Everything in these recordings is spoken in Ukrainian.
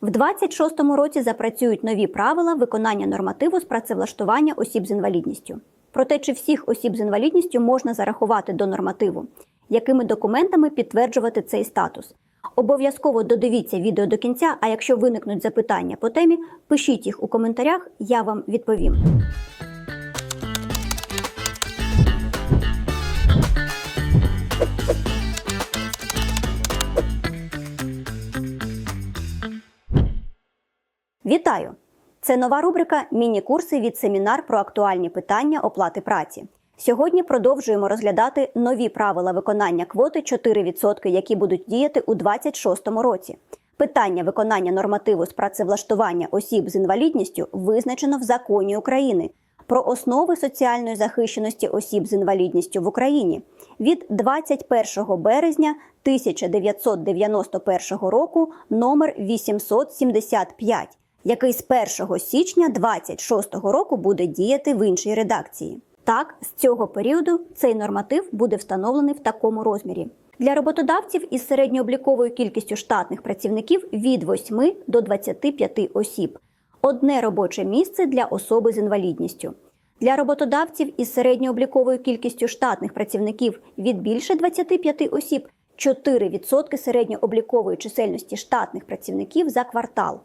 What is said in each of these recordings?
В 26-му році запрацюють нові правила виконання нормативу з працевлаштування осіб з інвалідністю. Про те, чи всіх осіб з інвалідністю можна зарахувати до нормативу, якими документами підтверджувати цей статус. Обов'язково додивіться відео до кінця, а якщо виникнуть запитання по темі, пишіть їх у коментарях, я вам відповім. Вітаю! Це нова рубрика Міні-курси від семінар про актуальні питання оплати праці. Сьогодні продовжуємо розглядати нові правила виконання квоти 4%, які будуть діяти у 2026 році. Питання виконання нормативу з працевлаштування осіб з інвалідністю визначено в законі України про основи соціальної захищеності осіб з інвалідністю в Україні від 21 березня 1991 року номер 875 який з 1 січня 26 року буде діяти в іншій редакції. Так, з цього періоду цей норматив буде встановлений в такому розмірі. Для роботодавців із середньообліковою кількістю штатних працівників від 8 до 25 осіб, одне робоче місце для особи з інвалідністю. Для роботодавців із середньообліковою кількістю штатних працівників від більше 25 осіб 4% середньооблікової чисельності штатних працівників за квартал.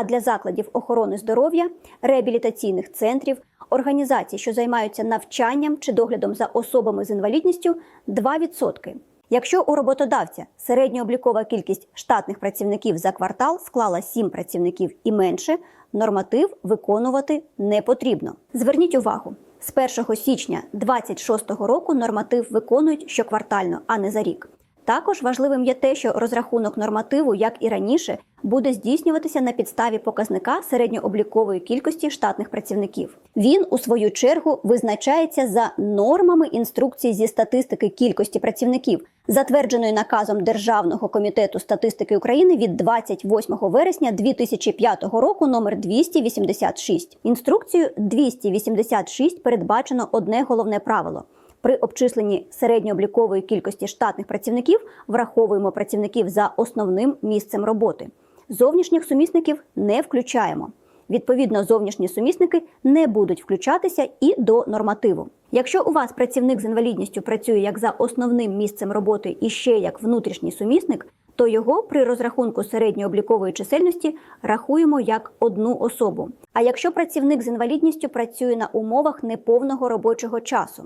А для закладів охорони здоров'я, реабілітаційних центрів, організацій, що займаються навчанням чи доглядом за особами з інвалідністю 2%. Якщо у роботодавця середньооблікова кількість штатних працівників за квартал склала 7 працівників і менше, норматив виконувати не потрібно. Зверніть увагу, з 1 січня 2026 року норматив виконують щоквартально, а не за рік. Також важливим є те, що розрахунок нормативу, як і раніше, буде здійснюватися на підставі показника середньооблікової кількості штатних працівників. Він, у свою чергу, визначається за нормами інструкції зі статистики кількості працівників, затвердженої наказом Державного комітету статистики України від 28 вересня 2005 року номер 286. Інструкцію 286 передбачено одне головне правило. При обчисленні середньооблікової кількості штатних працівників враховуємо працівників за основним місцем роботи. Зовнішніх сумісників не включаємо. Відповідно, зовнішні сумісники не будуть включатися і до нормативу. Якщо у вас працівник з інвалідністю працює як за основним місцем роботи і ще як внутрішній сумісник, то його при розрахунку середньооблікової чисельності рахуємо як одну особу. А якщо працівник з інвалідністю працює на умовах неповного робочого часу,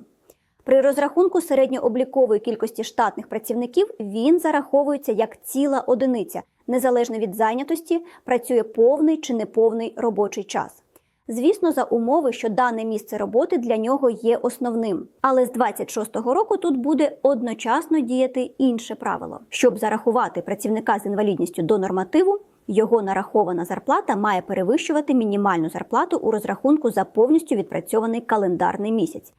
при розрахунку середньооблікової кількості штатних працівників він зараховується як ціла одиниця, незалежно від зайнятості, працює повний чи неповний робочий час. Звісно, за умови, що дане місце роботи для нього є основним. Але з 26-го року тут буде одночасно діяти інше правило. Щоб зарахувати працівника з інвалідністю до нормативу, його нарахована зарплата має перевищувати мінімальну зарплату у розрахунку за повністю відпрацьований календарний місяць.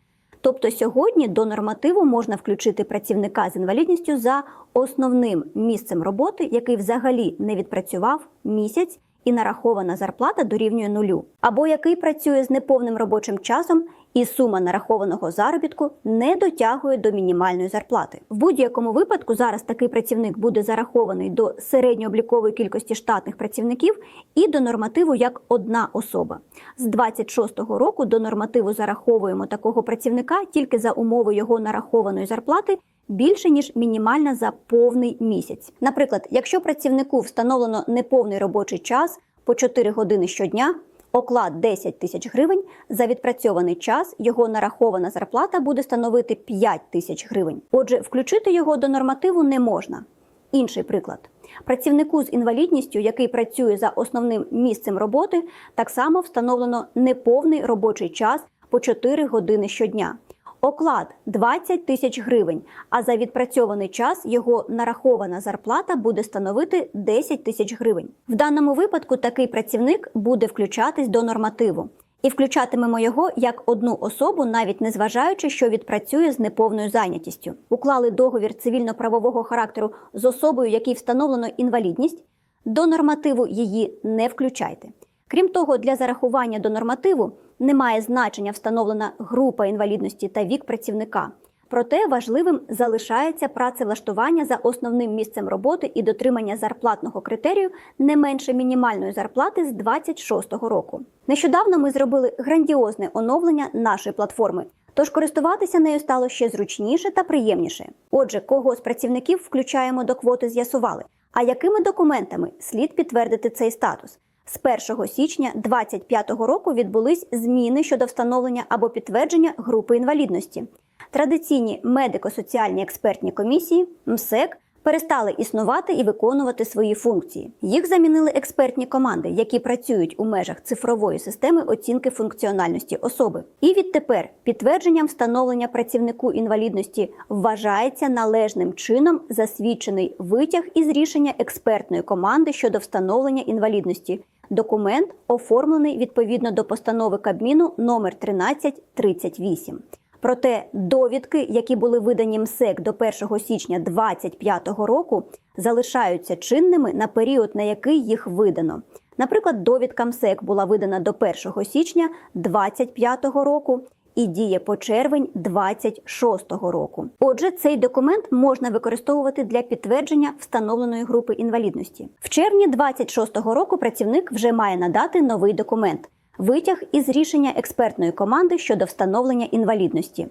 Тобто сьогодні до нормативу можна включити працівника з інвалідністю за основним місцем роботи, який взагалі не відпрацював місяць і нарахована зарплата дорівнює нулю, або який працює з неповним робочим часом і сума нарахованого заробітку не дотягує до мінімальної зарплати. В будь-якому випадку зараз такий працівник буде зарахований до середньооблікової кількості штатних працівників і до нормативу як одна особа. З 26-го року до нормативу зараховуємо такого працівника тільки за умови його нарахованої зарплати. Більше ніж мінімальна за повний місяць. Наприклад, якщо працівнику встановлено неповний робочий час по 4 години щодня, оклад 10 тисяч гривень, за відпрацьований час його нарахована зарплата буде становити 5 тисяч гривень. Отже, включити його до нормативу не можна. Інший приклад. Працівнику з інвалідністю, який працює за основним місцем роботи, так само встановлено неповний робочий час по 4 години щодня. Оклад 20 тисяч гривень, а за відпрацьований час його нарахована зарплата буде становити 10 тисяч гривень. В даному випадку такий працівник буде включатись до нормативу. І включатимемо його як одну особу, навіть не зважаючи, що відпрацює з неповною зайнятістю. Уклали договір цивільно-правового характеру з особою, якій встановлено інвалідність. До нормативу її не включайте. Крім того, для зарахування до нормативу немає значення встановлена група інвалідності та вік працівника. Проте важливим залишається працевлаштування за основним місцем роботи і дотримання зарплатного критерію не менше мінімальної зарплати з 26-го року. Нещодавно ми зробили грандіозне оновлення нашої платформи. Тож користуватися нею стало ще зручніше та приємніше. Отже, кого з працівників включаємо до квоти, з'ясували. А якими документами слід підтвердити цей статус? З 1 січня 2025 року відбулись зміни щодо встановлення або підтвердження групи інвалідності. Традиційні медико-соціальні експертні комісії МСЕК перестали існувати і виконувати свої функції. Їх замінили експертні команди, які працюють у межах цифрової системи оцінки функціональності особи. І відтепер підтвердженням встановлення працівнику інвалідності вважається належним чином засвідчений витяг із рішення експертної команди щодо встановлення інвалідності. Документ оформлений відповідно до постанови Кабміну номер 1338. Проте довідки, які були видані МСЕК до 1 січня 2025 року, залишаються чинними на період, на який їх видано. Наприклад, довідка МСЕК була видана до 1 січня 2025 року і діє по червень 26 року. Отже, цей документ можна використовувати для підтвердження встановленої групи інвалідності. В червні 26 року працівник вже має надати новий документ витяг із рішення експертної команди щодо встановлення інвалідності.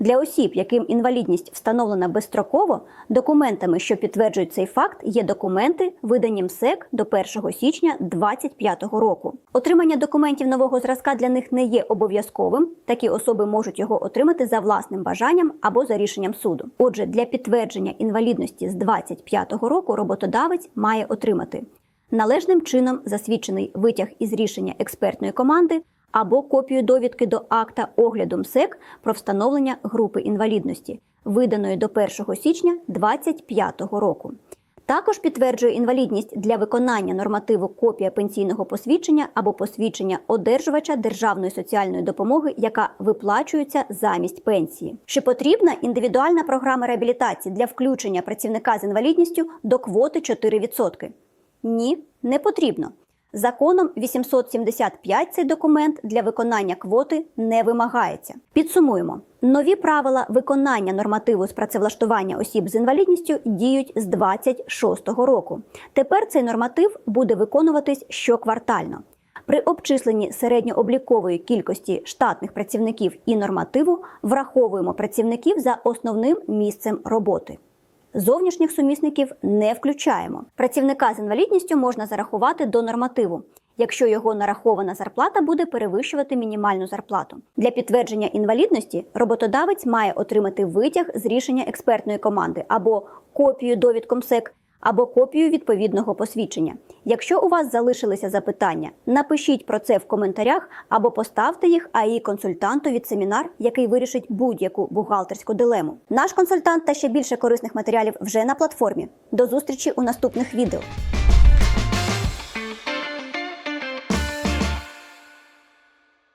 Для осіб, яким інвалідність встановлена безстроково, документами, що підтверджують цей факт, є документи, видані МСЕК до 1 січня 2025 року. Отримання документів нового зразка для них не є обов'язковим. Такі особи можуть його отримати за власним бажанням або за рішенням суду. Отже, для підтвердження інвалідності з 2025 року роботодавець має отримати належним чином засвідчений витяг із рішення експертної команди або копію довідки до акта огляду МСЕК про встановлення групи інвалідності, виданої до 1 січня 2025 року. Також підтверджує інвалідність для виконання нормативу копія пенсійного посвідчення або посвідчення одержувача державної соціальної допомоги, яка виплачується замість пенсії. Чи потрібна індивідуальна програма реабілітації для включення працівника з інвалідністю до квоти 4%? Ні, не потрібно. Законом 875 цей документ для виконання квоти не вимагається. Підсумуємо: нові правила виконання нормативу з працевлаштування осіб з інвалідністю діють з 26-го року. Тепер цей норматив буде виконуватись щоквартально. При обчисленні середньооблікової кількості штатних працівників і нормативу враховуємо працівників за основним місцем роботи. Зовнішніх сумісників не включаємо. Працівника з інвалідністю можна зарахувати до нормативу, якщо його нарахована зарплата буде перевищувати мінімальну зарплату. Для підтвердження інвалідності роботодавець має отримати витяг з рішення експертної команди або копію довідком МСЕК, або копію відповідного посвідчення. Якщо у вас залишилися запитання, напишіть про це в коментарях або поставте їх АІ консультанту від семінар, який вирішить будь-яку бухгалтерську дилему. Наш консультант та ще більше корисних матеріалів вже на платформі. До зустрічі у наступних відео.